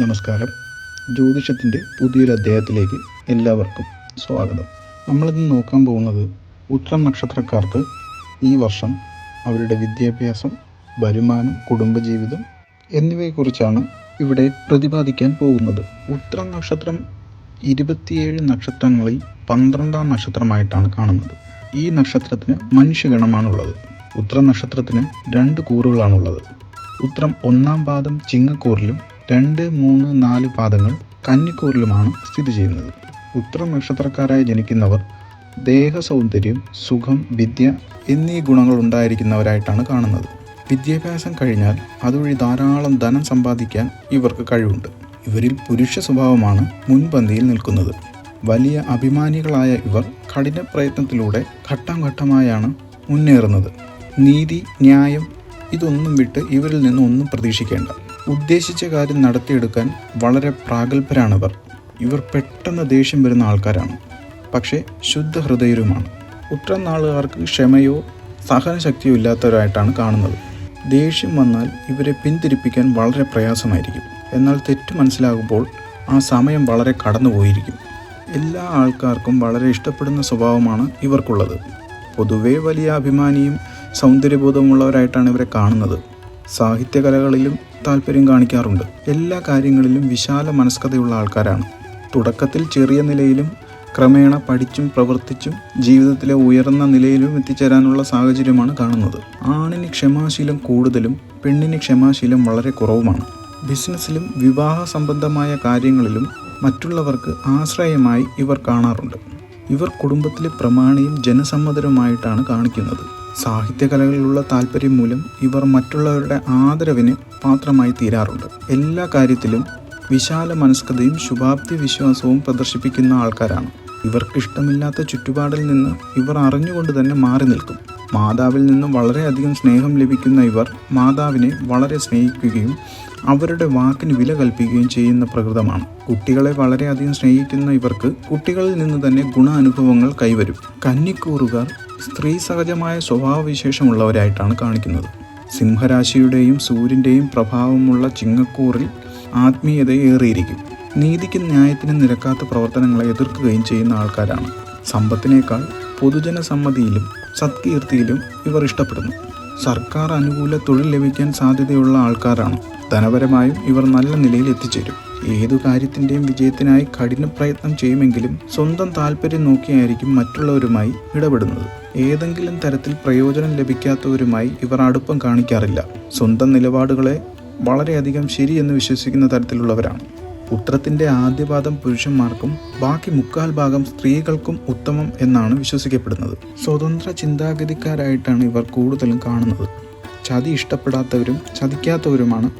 നമസ്കാരം. ജ്യോതിഷത്തിന്റെ പുതിയൊരു അധ്യായത്തിലേക്ക് എല്ലാവർക്കും സ്വാഗതം. നമ്മളിന്ന് നോക്കാൻ പോകുന്നത് ഉത്രം നക്ഷത്രക്കാർക്ക് ഈ വർഷം അവരുടെ വിദ്യാഭ്യാസം വരുമാനം കുടുംബജീവിതം എന്നിവയെക്കുറിച്ചാണ് ഇവിടെ പ്രതിപാദിക്കാൻ പോകുന്നത്. ഉത്രം നക്ഷത്രം ഇരുപത്തിയേഴ് നക്ഷത്രങ്ങളിൽ പന്ത്രണ്ടാം നക്ഷത്രമായിട്ടാണ് കാണുന്നത്. ഈ നക്ഷത്രത്തിന് മനുഷ്യഗണമാണുള്ളത്. ഉത്ര നക്ഷത്രത്തിന് രണ്ട് കൂറുകളാണുള്ളത്. ഉത്രം ഒന്നാം പാദം ചിങ്ങക്കൂറിലും രണ്ട് മൂന്ന് നാല് പാദങ്ങൾ കന്നിക്കൂറിലുമാണ് സ്ഥിതി ചെയ്യുന്നത്. ഉത്രം നക്ഷത്രക്കാരായി ജനിക്കുന്നവർ ദേഹ സൗന്ദര്യം സുഖം വിദ്യ എന്നീ ഗുണങ്ങൾ ഉണ്ടായിരിക്കുന്നവരായിട്ടാണ് കാണുന്നത്. വിദ്യാഭ്യാസം കഴിഞ്ഞാൽ അതുവഴി ധാരാളം ധനം സമ്പാദിക്കാൻ ഇവർക്ക് കഴിവുണ്ട്. ഇവരിൽ പുരുഷ സ്വഭാവമാണ് മുൻപന്തിയിൽ നിൽക്കുന്നത്. വലിയ അഭിമാനികളായ ഇവർ കഠിന പ്രയത്നത്തിലൂടെ ഘട്ടം ഘട്ടമായാണ് മുന്നേറുന്നത്. നീതി ന്യായം ഇതൊന്നും വിട്ട് ഇവരിൽ നിന്നും ഒന്നും പ്രതീക്ഷിക്കേണ്ട. ഉദ്ദേശിച്ച കാര്യം നടത്തിയെടുക്കാൻ വളരെ പ്രാഗൽഭരാണവർ. ഇവർ പെട്ടെന്ന് ദേഷ്യം വരുന്ന ആൾക്കാരാണ്. പക്ഷേ ശുദ്ധ ഹൃദയരുമാണ് ഉത്തരം നാളുകാർക്ക് ക്ഷമയോ സഹനശക്തിയോ ഇല്ലാത്തവരായിട്ടാണ് കാണുന്നത്. ദേഷ്യം വന്നാൽ ഇവരെ പിന്തിരിപ്പിക്കാൻ വളരെ പ്രയാസമായിരിക്കും. എന്നാൽ തെറ്റ് മനസ്സിലാകുമ്പോൾ ആ സമയം വളരെ കടന്നുപോയിരിക്കും. എല്ലാ ആൾക്കാർക്കും വളരെ ഇഷ്ടപ്പെടുന്ന സ്വഭാവമാണ് ഇവർക്കുള്ളത്. പൊതുവേ വലിയ അഭിമാനിയും സൗന്ദര്യബോധമുള്ളവരായിട്ടാണ് ഇവരെ കാണുന്നത്. സാഹിത്യകലകളിലും താല്പര്യം കാണിക്കാറുണ്ട്. എല്ലാ കാര്യങ്ങളിലും വിശാല മനസ്കതയുള്ള ആൾക്കാരാണ്. തുടക്കത്തിൽ ചെറിയ നിലയിലും ക്രമേണ പഠിച്ചും പ്രവർത്തിച്ചും ജീവിതത്തിലെ ഉയർന്ന നിലയിലും എത്തിച്ചേരാനുള്ള സാഹചര്യമാണ് കാണുന്നത്. ആണിന് ക്ഷമാശീലം കൂടുതലും പെണ്ണിന് ക്ഷമാശീലം വളരെ കുറവുമാണ്. ബിസിനസ്സിലും വിവാഹ സംബന്ധമായ കാര്യങ്ങളിലും മറ്റുള്ളവർക്ക് ആശ്രയമായി ഇവർ കാണാറുണ്ട്. ഇവർ കുടുംബത്തിലെ പ്രമാണിയും ജനസമ്മതരുമായിട്ടാണ് കാണിക്കുന്നത്. സാഹിത്യകലകളിലുള്ള താല്പര്യം മൂലം ഇവർ മറ്റുള്ളവരുടെ ആദരവിന് പാത്രമായി തീരാറുണ്ട്. എല്ലാ കാര്യത്തിലും വിശാല മനസ്കതയും ശുഭാപ്തി വിശ്വാസവും പ്രദർശിപ്പിക്കുന്ന ആൾക്കാരാണ്. ഇവർക്ക് ഇഷ്ടമില്ലാത്ത ചുറ്റുപാടിൽ നിന്ന് ഇവർ അറിഞ്ഞുകൊണ്ട് തന്നെ മാറി നിൽക്കും. മാതാവിൽ നിന്നും വളരെയധികം സ്നേഹം ലഭിക്കുന്ന ഇവർ മാതാവിനെ വളരെ സ്നേഹിക്കുകയും അവരുടെ വാക്കിന് വില കൽപ്പിക്കുകയും ചെയ്യുന്ന പ്രകൃതമാണ്. കുട്ടികളെ വളരെയധികം സ്നേഹിക്കുന്ന ഇവർക്ക് കുട്ടികളിൽ നിന്ന് തന്നെ ഗുണാനുഭവങ്ങൾ കൈവരും. കന്നിക്കൂറുകാർ സ്ത്രീ സഹജമായ സ്വഭാവവിശേഷമുള്ളവരായിട്ടാണ് കാണിക്കുന്നത്. സിംഹരാശിയുടെയും സൂര്യന്റെയും പ്രഭാവമുള്ള ചിങ്ങക്കൂറിൽ ആത്മീയത ഏറിയിരിക്കും നീതിക്കും ന്യായത്തിനും നിരക്കാത്ത പ്രവർത്തനങ്ങളെ എതിർക്കുകയും ചെയ്യുന്ന ആൾക്കാരാണ്. സമ്പത്തിനേക്കാൾ പൊതുജന സമ്മതിയിലും സത്കീർത്തിയിലും ഇവർ ഇഷ്ടപ്പെടുന്നു. സർക്കാർ അനുകൂല തൊഴിൽ ലഭിക്കാൻ സാധ്യതയുള്ള ആൾക്കാരാണ്. ധനപരമായും ഇവർ നല്ല നിലയിൽ എത്തിച്ചേരും. ഏതു കാര്യത്തിന്റെയും വിജയത്തിനായി കഠിന പ്രയത്നം ചെയ്യുമെങ്കിലും സ്വന്തം താല്പര്യം നോക്കിയായിരിക്കും മറ്റുള്ളവരുമായി ഇടപെടുന്നത്. ഏതെങ്കിലും തരത്തിൽ പ്രയോജനം ലഭിക്കാത്തവരുമായി ഇവർ അടുപ്പം കാണിക്കാറില്ല. സ്വന്തം നിലപാടുകളെ വളരെയധികം ശരിയെന്ന് വിശ്വസിക്കുന്ന തരത്തിലുള്ളവരാണ്. ഉത്രത്തിന്റെ ആദ്യപാദം പുരുഷന്മാർക്കും ബാക്കി മുക്കാൽ ഭാഗം സ്ത്രീകൾക്കും ഉത്തമം എന്നാണ് വിശ്വസിക്കപ്പെടുന്നത്. സ്വതന്ത്ര ചിന്താഗതിക്കാരായിട്ടാണ് ഇവർ കൂടുതലും കാണുന്നത്. ചതി ഇഷ്ടപ്പെടാത്തവരും ചതിക്കാത്തവരുമാണ്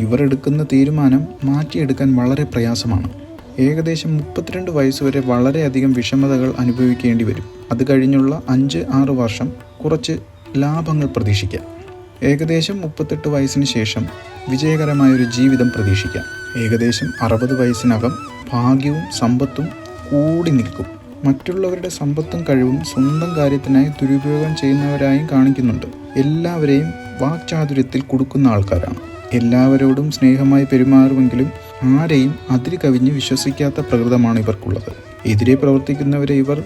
ഇവർ എടുക്കുന്ന തീരുമാനം മാറ്റിയെടുക്കാൻ വളരെ പ്രയാസമാണ്. ഏകദേശം മുപ്പത്തിരണ്ട് വയസ്സുവരെ വളരെയധികം വിഷമതകൾ അനുഭവിക്കേണ്ടി വരും. അത് കഴിഞ്ഞുള്ള അഞ്ച് ആറ് വർഷം കുറച്ച് ലാഭങ്ങൾ പ്രതീക്ഷിക്കാം. ഏകദേശം മുപ്പത്തെട്ട് വയസ്സിന് ശേഷം വിജയകരമായൊരു ജീവിതം പ്രതീക്ഷിക്കാം. ഏകദേശം അറുപത് വയസ്സിനകം ഭാഗ്യവും സമ്പത്തും കൂടി നിൽക്കും. മറ്റുള്ളവരുടെ സമ്പത്തും കഴിവും സ്വന്തം കാര്യത്തിനായി ദുരുപയോഗം ചെയ്യുന്നവരായും കാണിക്കുന്നുണ്ട്. എല്ലാവരെയും വാക്ചാതുര്യത്തിൽ കൊടുക്കുന്ന ആൾക്കാരാണ്. എല്ലാവരോടും സ്നേഹമായി പെരുമാറുമെങ്കിലും ആരെയും അതിരി കവിഞ്ഞ് വിശ്വസിക്കാത്ത പ്രകൃതമാണ് ഇവർക്കുള്ളത്. എതിരെ പ്രവർത്തിക്കുന്നവരെ ഇവർ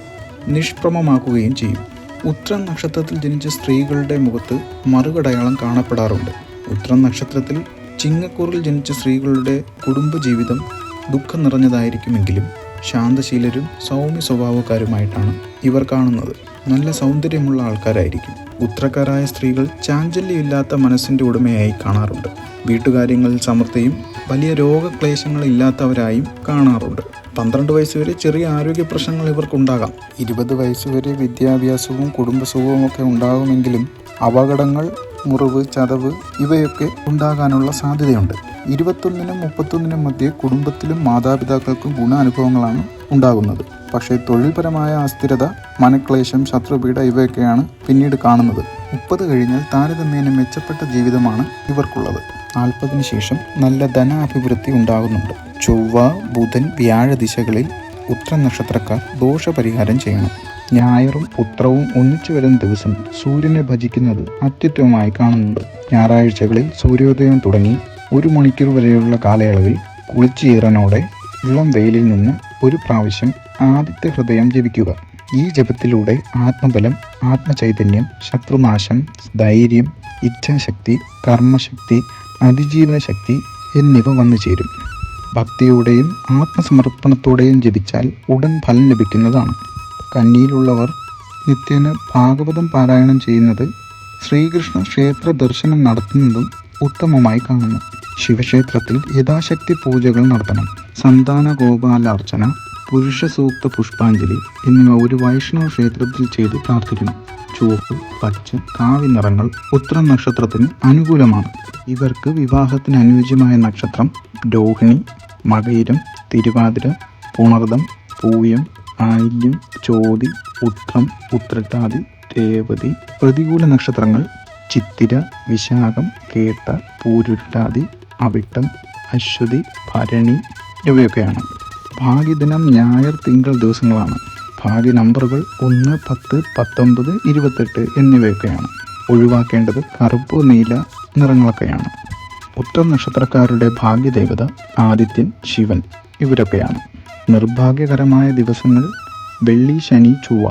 നിഷ്പ്രമമാക്കുകയും ചെയ്യും. ഉത്രം നക്ഷത്രത്തിൽ ജനിച്ച സ്ത്രീകളുടെ മുഖത്ത് മറുകടയാളം കാണപ്പെടാറുണ്ട്. ഉത്രം നക്ഷത്രത്തിൽ ചിങ്ങക്കൂറിൽ ജനിച്ച സ്ത്രീകളുടെ കുടുംബജീവിതം ദുഃഖം നിറഞ്ഞതായിരിക്കുമെങ്കിലും ശാന്തശീലരും സൗമ്യ സ്വഭാവക്കാരുമായിട്ടാണ് ഇവർ കാണുന്നത്. നല്ല സൗന്ദര്യമുള്ള ആൾക്കാരായിരിക്കും. ഉത്രക്കാരായ സ്ത്രീകൾ ചാഞ്ചല്യമില്ലാത്ത മനസ്സിന്റെ ഉടമയായി കാണാറുണ്ട്. വീട്ടുകാര്യങ്ങളിൽ സമർത്ഥയും വലിയ രോഗക്ലേശങ്ങളില്ലാത്തവരായും കാണാറുണ്ട്. പന്ത്രണ്ട് വയസ്സുവരെ ചെറിയ ആരോഗ്യ പ്രശ്നങ്ങൾ ഇവർക്കുണ്ടാകാം. ഇരുപത് വയസ്സുവരെ വിദ്യാഭ്യാസവും കുടുംബസുഖവും ഒക്കെ ഉണ്ടാകുമെങ്കിലും അപകടങ്ങൾ മുറിവ് ചതവ് ഇവയൊക്കെ ഉണ്ടാകാനുള്ള സാധ്യതയുണ്ട്. ഇരുപത്തൊന്നിനും മുപ്പത്തൊന്നിനും മധ്യേ കുടുംബത്തിലും മാതാപിതാക്കൾക്കും ഗുണാനുഭവങ്ങളാണ് ഉണ്ടാകുന്നത്. പക്ഷേ തൊഴിൽപരമായ അസ്ഥിരത മനക്ലേശം ശത്രുപീഠ ഇവയൊക്കെയാണ് പിന്നീട് കാണുന്നത്. മുപ്പത് കഴിഞ്ഞാൽ താരതമ്യേന മെച്ചപ്പെട്ട ജീവിതമാണ് ഇവർക്കുള്ളത്. നാൽപ്പതിന് ശേഷം നല്ല ധനാഭിവൃദ്ധി ഉണ്ടാകുന്നുണ്ട്. ചൊവ്വ ബുധൻ വ്യാഴ ദിശകളിൽ ഉത്ര നക്ഷത്രക്കാർ ദോഷപരിഹാരം ചെയ്യണം. ഞായറും ഉത്രവും ഒന്നിച്ചു വരുന്ന ദിവസം സൂര്യനെ ഭജിക്കുന്നത് അത്യുത്തമമായി കാണുന്നുണ്ട്. ഞായറാഴ്ചകളിൽ സൂര്യോദയം തുടങ്ങി ഒരു മണിക്കൂർ വരെയുള്ള കാലയളവിൽ കുളിച്ചീറനോടെ ഇളം വെയിലിൽ നിന്ന് ഒരു പ്രാവശ്യം ആദ്യത്തെ ഹൃദയം ജപിക്കുക. ഈ ജപത്തിലൂടെ ആത്മബലം ആത്മചൈതന്യം ശത്രുനാശം ധൈര്യം ഇച്ഛാശക്തി കർമ്മശക്തി അതിജീവന ശക്തി എന്നിവ വന്നു ചേരും ഭക്തിയോടെയും ആത്മസമർപ്പണത്തോടെയും ജപിച്ചാൽ ഉടൻ ഫലം ലഭിക്കുന്നതാണ്. കന്നിയിലുള്ളവർ നിത്യേന ഭാഗവതം പാരായണം ചെയ്യുന്നത് ശ്രീകൃഷ്ണ ക്ഷേത്ര ദർശനം നടത്തുന്നതും ഉത്തമമായി കാണുന്നു. ശിവക്ഷേത്രത്തിൽ യഥാശക്തി പൂജകൾ നടത്തണം. സന്താന ഗോപാലാർച്ചന പുരുഷ സൂക്ത പുഷ്പാഞ്ജലി എന്നിവ ഒരു വൈഷ്ണവ ക്ഷേത്രത്തിൽ ചെയ്ത് പ്രാർത്ഥിക്കണം ചുവപ്പ് പച്ച കാവി നിറങ്ങൾ ഉത്തരം നക്ഷത്രത്തിന് അനുകൂലമാണ്. ഇവർക്ക് വിവാഹത്തിന് അനുയോജ്യമായ നക്ഷത്രം രോഹിണി മകയിരം തിരുവാതിര പുണർദം പൂയം ആയില്യം ചോതി ഉത്രം ഉത്രട്ടാതി രേവതി പ്രതികൂല നക്ഷത്രങ്ങൾ ചിത്തിര വിശാഖം കേട്ട പൂരുട്ടാതി അവിട്ടം അശ്വതി ഭരണി ഇവയൊക്കെയാണ് ഭാഗ്യദിനം ഞായർ തിങ്കൾ ദിവസങ്ങളാണ്. ഭാഗ്യ നമ്പറുകൾ ഒന്ന് പത്ത് പത്തൊമ്പത് ഇരുപത്തെട്ട് എന്നിവയൊക്കെയാണ്. ഒഴിവാക്കേണ്ടത് കറുപ്പ് നീല നിറങ്ങളൊക്കെയാണ്. ഉത്തര നക്ഷത്രക്കാരുടെ ഭാഗ്യദേവത ആദിത്യൻ ശിവൻ ഇവരൊക്കെയാണ്. നിർഭാഗ്യകരമായ ദിവസങ്ങൾ വെള്ളി ശനി ചൊവ്വ.